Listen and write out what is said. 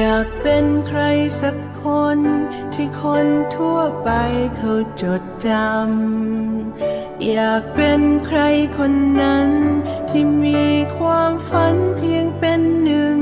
อยากเป็นใครสักคนที่คนทั่วไปเขาจดจำ อยากเป็นใครคนนั้นที่มีความฝันเพียงเป็นหนึ่ง